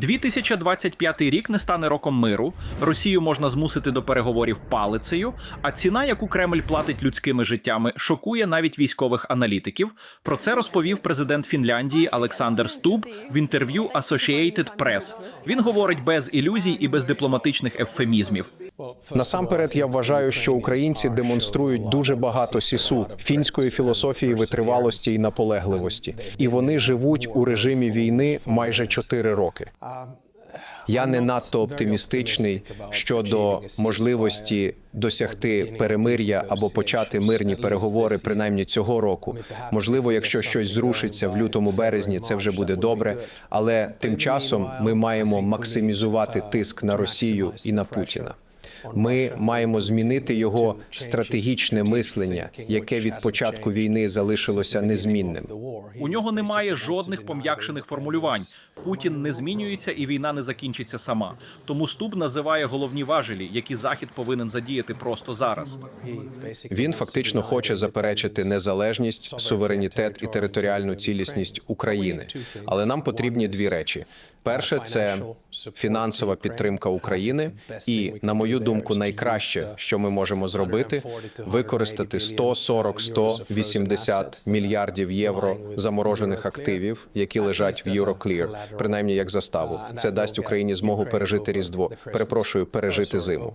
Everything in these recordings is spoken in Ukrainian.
2025 рік не стане роком миру. Росію можна змусити до переговорів палицею. А ціна, яку Кремль платить людськими життями, шокує навіть військових аналітиків. Про це розповів президент Фінляндії Олександр Стуб в інтерв'ю Associated Press. Він говорить без ілюзій і без дипломатичних ефемізмів. Насамперед, я вважаю, що українці демонструють дуже багато сісу фінської філософії витривалості і наполегливості, і вони живуть у режимі війни майже 4 роки. Я не надто оптимістичний щодо можливості досягти перемир'я або почати мирні переговори, принаймні цього року. Можливо, якщо щось зрушиться в лютому березні, це вже буде добре. Але тим часом ми маємо максимізувати тиск на Росію і на Путіна. Ми маємо змінити його стратегічне мислення, яке від початку війни залишилося незмінним. У нього немає жодних пом'якшених формулювань. Путін не змінюється і війна не закінчиться сама. Тому Стуб називає головні важелі, які захід повинен задіяти просто зараз. Він фактично хоче заперечити незалежність, суверенітет і територіальну цілісність України. Але нам потрібні дві речі: перше це фінансова підтримка України, і, на мою думку, найкраще, що ми можемо зробити, використати 140-180 мільярдів євро заморожених активів, які лежать в Euroclear, принаймні як заставу. Це дасть Україні змогу пережити різдво. Перепрошую, пережити зиму.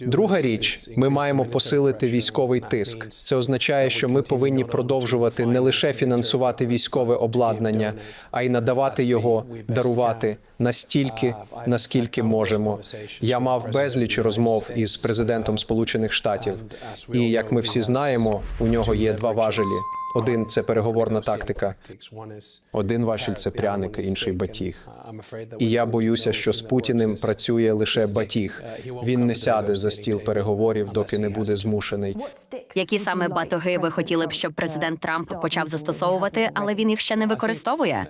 Друга річ, ми маємо посилити військовий тиск. Це означає, що ми повинні продовжувати не лише фінансувати військове обладнання, а й надавати його, дарувати настільки, наскільки можемо. Я мав безліч розмов із президентом Сполучених Штатів, і як ми всі знаємо, у нього є два важелі. Один це переговорна тактика. Один важіль це пряник, інший батіг. І я боюся, що з Путіним працює лише батіг. Він не сяде за стіл переговорів, доки не буде змушений. Які саме батоги ви хотіли б, щоб президент Трамп почав застосовувати, але він їх ще не використовує?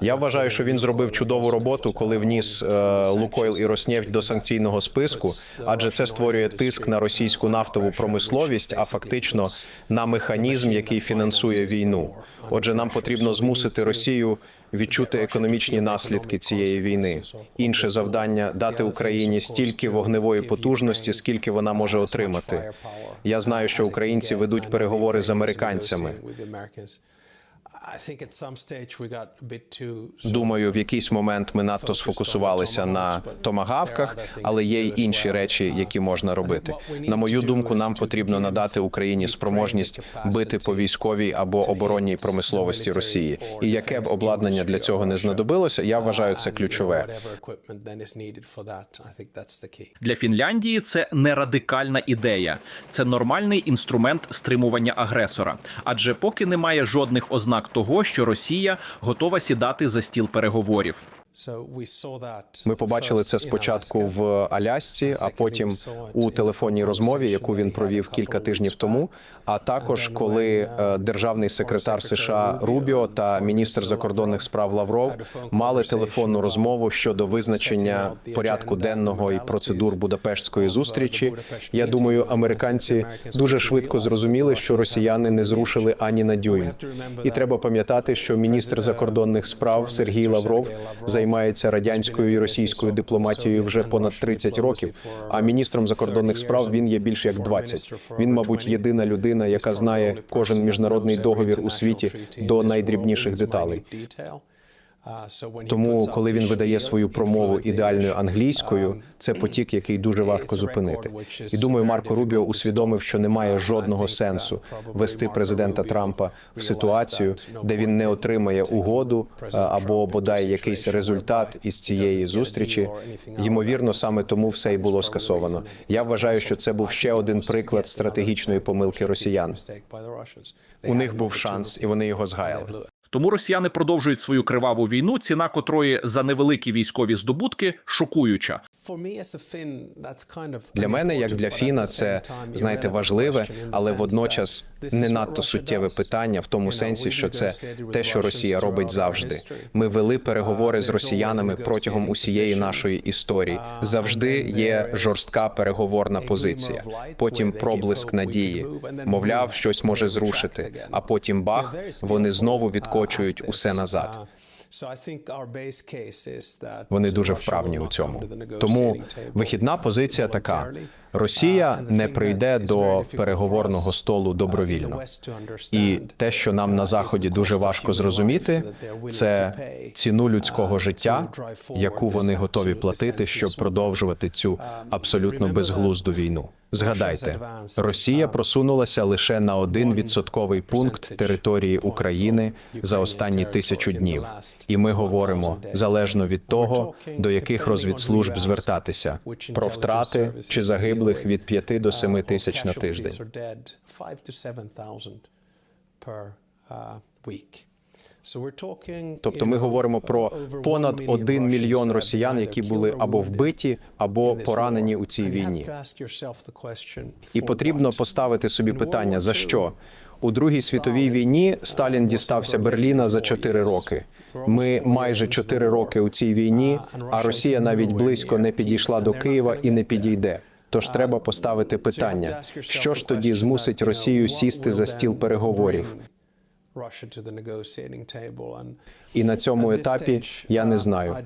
Я вважаю, що він зробив чудову роботу, коли вніс е, Лукойл і Роснефть до санкційного списку, адже це створює тиск на російську нафтову промисловість, а фактично на механізм, який фінансує війну. Отже, нам потрібно змусити Росію відчути економічні наслідки цієї війни. Інше завдання дати Україні стільки вогневої потужності, скільки вона може отримати. Я знаю, що українці ведуть переговори з американцями. Думаю, в якийсь момент ми надто сфокусувалися на томагавках, але є й інші речі, які можна робити. На мою думку, нам потрібно надати Україні спроможність бити по військовій або оборонній промисловості Росії. І яке б обладнання для цього не знадобилося, я вважаю це ключове. Для Фінляндії це не радикальна ідея, це нормальний інструмент стримування агресора. Адже поки немає жодних ознак того, що Росія готова сідати за стіл переговорів. Ми побачили це спочатку в Алясці, а потім у телефонній розмові, яку він провів кілька тижнів тому. А також коли е, державний секретар США Рубіо та міністр закордонних справ Лавров мали телефонну розмову щодо визначення порядку денного і процедур Будапештської зустрічі. Я думаю, американці дуже швидко зрозуміли, що росіяни не зрушили ані на дюйм. І треба пам'ятати, що міністр закордонних справ Сергій Лавров займається радянською і російською дипломатією вже понад 30 років. А міністром закордонних справ він є більше як 20. Він, мабуть, єдина людина, яка знає кожен міжнародний договір у світі до найдрібніших деталей. Тому, коли він видає свою промову ідеальною англійською, це потік, який дуже важко зупинити. І думаю, Марко Рубіо усвідомив, що немає жодного сенсу вести президента Трампа в ситуацію, де він не отримає угоду або бодай якийсь результат із цієї зустрічі. Ймовірно, саме тому все й було скасовано. Я вважаю, що це був ще один приклад стратегічної помилки росіян. У них був шанс, і вони його згаяли. Тому росіяни продовжують свою криваву війну, ціна котрої за невеликі військові здобутки шокуюча. Для мене, як для Фіна, це знаєте важливе, але водночас не надто суттєве питання в тому сенсі, що це те, що Росія робить завжди. Ми вели переговори з росіянами протягом усієї нашої історії. Завжди є жорстка переговорна позиція. Потім проблиск надії. Мовляв, щось може зрушити. А потім бах, вони знову відкочують усе назад. Вони дуже вправні у цьому. Тому вихідна позиція така: Росія не прийде до переговорного столу добровільно. І те, що нам на заході дуже важко зрозуміти, це ціну людського життя, яку вони готові платити, щоб продовжувати цю абсолютно безглузду війну. Згадайте, Росія просунулася лише на один відсотковий пункт території України за останні тисячу днів, і ми говоримо залежно від того, до яких розвідслужб звертатися про втрати чи загиблих від 5 до 7 тисяч на тиждень. Тобто ми говоримо про понад один мільйон росіян, які були або вбиті, або поранені у цій війні. І потрібно поставити собі питання: за що у Другій світовій війні Сталін дістався Берліна за 4 роки. Ми майже 4 роки у цій війні, а Росія навіть близько не підійшла до Києва і не підійде. Тож треба поставити питання: що ж тоді змусить Росію сісти за стіл переговорів? І на цьому етапі я не знаю.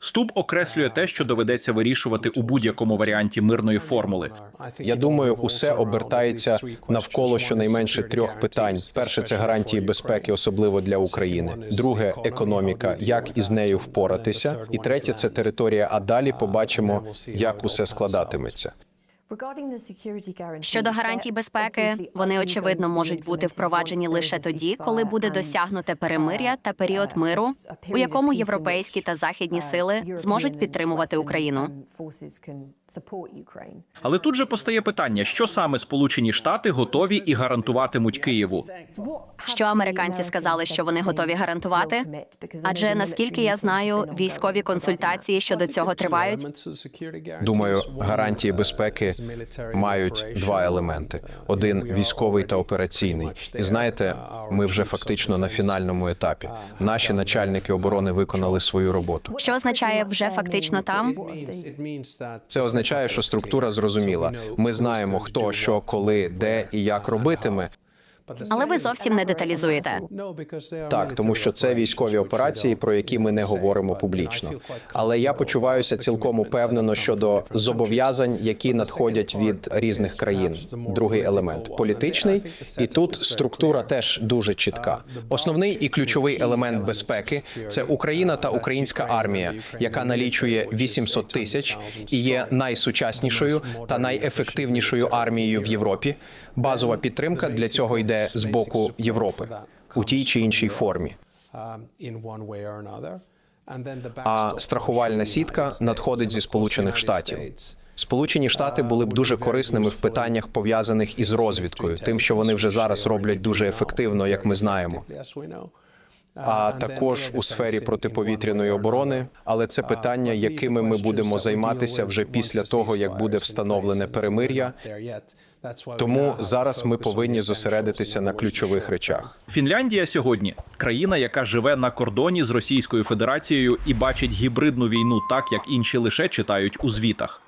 Ступ окреслює те, що доведеться вирішувати у будь-якому варіанті мирної формули. Я думаю, усе обертається навколо щонайменше трьох питань: перше це гарантії безпеки, особливо для України. Друге економіка, як із нею впоратися, і третє це територія. А далі побачимо, як усе складатиметься. Щодо гарантій безпеки, вони очевидно можуть бути впроваджені лише тоді, коли буде досягнуте перемиря та період миру, у якому європейські та західні сили зможуть підтримувати Україну. Але тут же постає питання, що саме Сполучені Штати готові і гарантуватимуть Києву. Що американці сказали, що вони готові гарантувати? Адже наскільки я знаю, військові консультації щодо цього тривають. Думаю, гарантії безпеки мають два елементи: один військовий та операційний. І знаєте, ми вже фактично на фінальному етапі. Наші начальники оборони виконали свою роботу. Що означає вже фактично там? Це означає, що структура зрозуміла. Ми знаємо, хто що, коли, де і як робитиме. Але ви зовсім не деталізуєте. Так, тому що це військові операції, про які ми не говоримо публічно. Але я почуваюся цілком упевнено щодо зобов'язань, які надходять від різних країн. Другий елемент політичний, і тут структура теж дуже чітка. Основний і ключовий елемент безпеки це Україна та українська армія, яка налічує 800 тисяч і є найсучаснішою та найефективнішою армією в Європі. Базова підтримка для цього йде з боку Європи у тій чи іншій формі. А страхувальна сітка надходить зі Сполучених Штатів. Сполучені Штати були б дуже корисними в питаннях пов'язаних із розвідкою, тим, що вони вже зараз роблять дуже ефективно, як ми знаємо. А також у сфері протиповітряної оборони, але це питання, якими ми будемо займатися вже після того, як буде встановлене перемир'я. Тому зараз ми повинні зосередитися на ключових речах. Фінляндія сьогодні країна, яка живе на кордоні з Російською Федерацією і бачить гібридну війну так, як інші лише читають у звітах.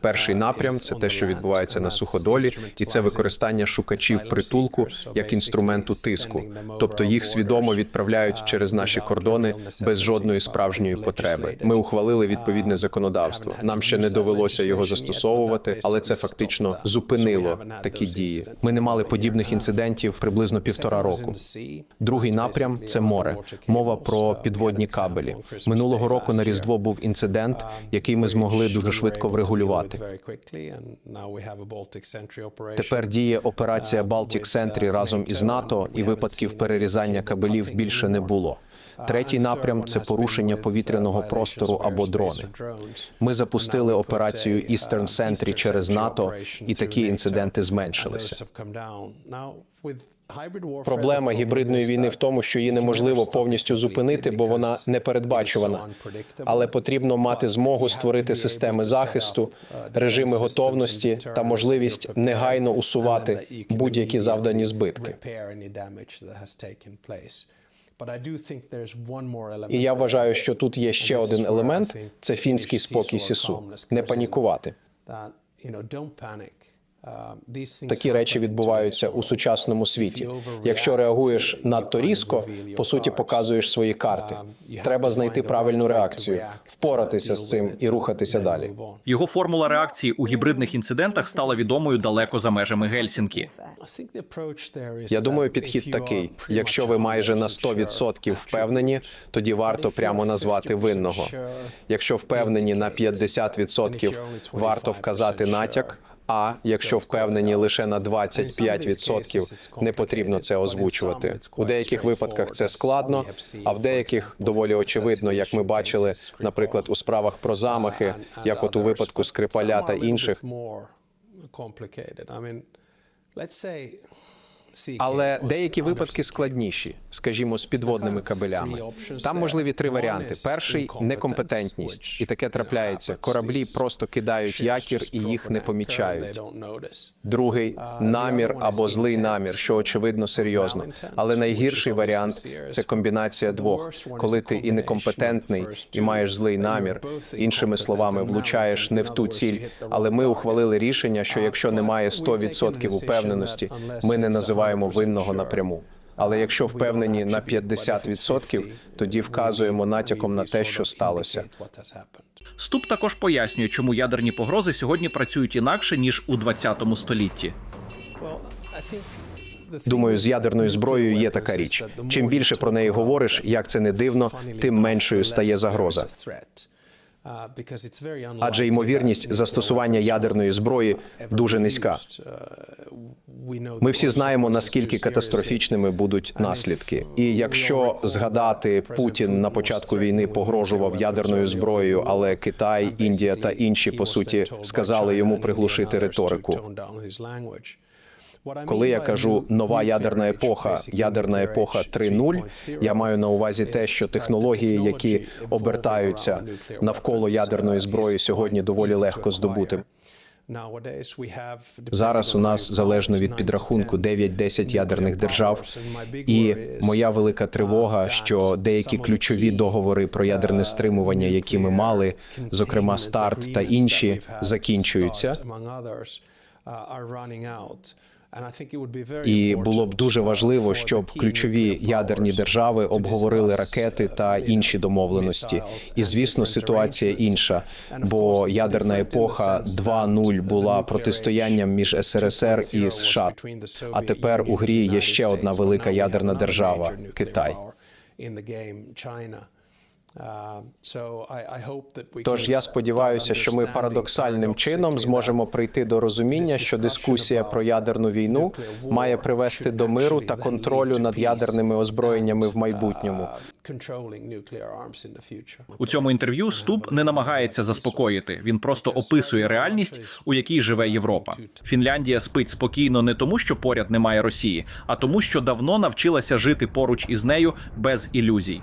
Перший напрям це те, що відбувається на суходолі, і це використання шукачів притулку як інструменту тиску, тобто їх свідомо відправляють через наші кордони без жодної справжньої потреби. Ми ухвалили відповідне законодавство. Нам ще не довелося його застосовувати, але це фактично зупинило такі дії. Ми не мали подібних інцидентів приблизно півтора року. Другий напрям це море. Мова про підводні кабелі. Минулого року на різдво був інцидент, який ми змогли дуже швидко врегулювати. Тепер діє операція Baltic Sentry разом із НАТО, і випадків перерізання кабелів більше не було. Третій напрям це порушення повітряного простору або дрони. Ми запустили операцію Eastern Sentry через НАТО, і такі інциденти зменшилися. Проблема гібридної війни в тому, що її неможливо повністю зупинити, бо вона непередбачувана. Але потрібно мати змогу створити системи захисту, режими готовності та можливість негайно усувати будь-які завдані збитки. І я вважаю, що тут є ще один елемент: це фінський спокій сісу. Не панікувати. Такі речі відбуваються у сучасному світі. Якщо реагуєш надто різко, по суті показуєш свої карти. Треба знайти правильну реакцію, впоратися з цим і рухатися далі. Його формула реакції у гібридних інцидентах стала відомою далеко за межами Гельсінкі. Я думаю, підхід такий: якщо ви майже на 100% впевнені, тоді варто прямо назвати винного. Якщо впевнені на 50%, варто вказати натяк. А якщо впевнені лише на 25%, не потрібно це озвучувати. У деяких випадках це складно, а в деяких доволі очевидно, як ми бачили, наприклад, у справах про замахи, як от у випадку Скрипаля та інших. Але деякі випадки складніші, скажімо, з підводними кабелями. Там можливі три варіанти: перший некомпетентність, і таке трапляється. Кораблі просто кидають якір і їх не помічають. Другий намір або злий намір, що очевидно серйозно. Але найгірший варіант це комбінація двох, коли ти і некомпетентний, і маєш злий намір. Іншими словами, влучаєш не в ту ціль. Але ми ухвалили рішення, що якщо немає 100% упевненості, ми не називаємо винного напряму. Але якщо впевнені на 50%, тоді вказуємо натяком на те, що сталося. Ступ також пояснює, чому ядерні погрози сьогодні працюють інакше ніж у 20 столітті. Думаю, з ядерною зброєю є така річ. Чим більше про неї говориш, як це не дивно, тим меншою стає загроза. Адже ймовірність застосування ядерної зброї дуже низька. Ми всі знаємо наскільки катастрофічними будуть наслідки. І якщо згадати, Путін на початку війни погрожував ядерною зброєю, але Китай, Індія та інші по суті сказали йому приглушити риторику. Коли я кажу нова ядерна епоха, ядерна епоха 3.0, я маю на увазі те, що технології, які обертаються навколо ядерної зброї, сьогодні доволі легко здобути. Зараз у нас залежно від підрахунку 9-10 ядерних держав, і моя велика тривога, що деякі ключові договори про ядерне стримування, які ми мали, зокрема старт та інші, закінчуються. І було б дуже важливо, щоб ключові ядерні держави обговорили ракети та інші домовленості. І звісно, ситуація інша, бо ядерна епоха 2.0 була протистоянням між СРСР і США. А тепер у грі є ще одна велика ядерна держава Китай. Тож я сподіваюся, що ми парадоксальним чином зможемо прийти до розуміння, що дискусія про ядерну війну має привести до миру та контролю над ядерними озброєннями в майбутньому. У цьому інтерв'ю Ступ не намагається заспокоїти. Він просто описує реальність, у якій живе Європа. Фінляндія спить спокійно не тому, що поряд немає Росії, а тому, що давно навчилася жити поруч із нею без ілюзій.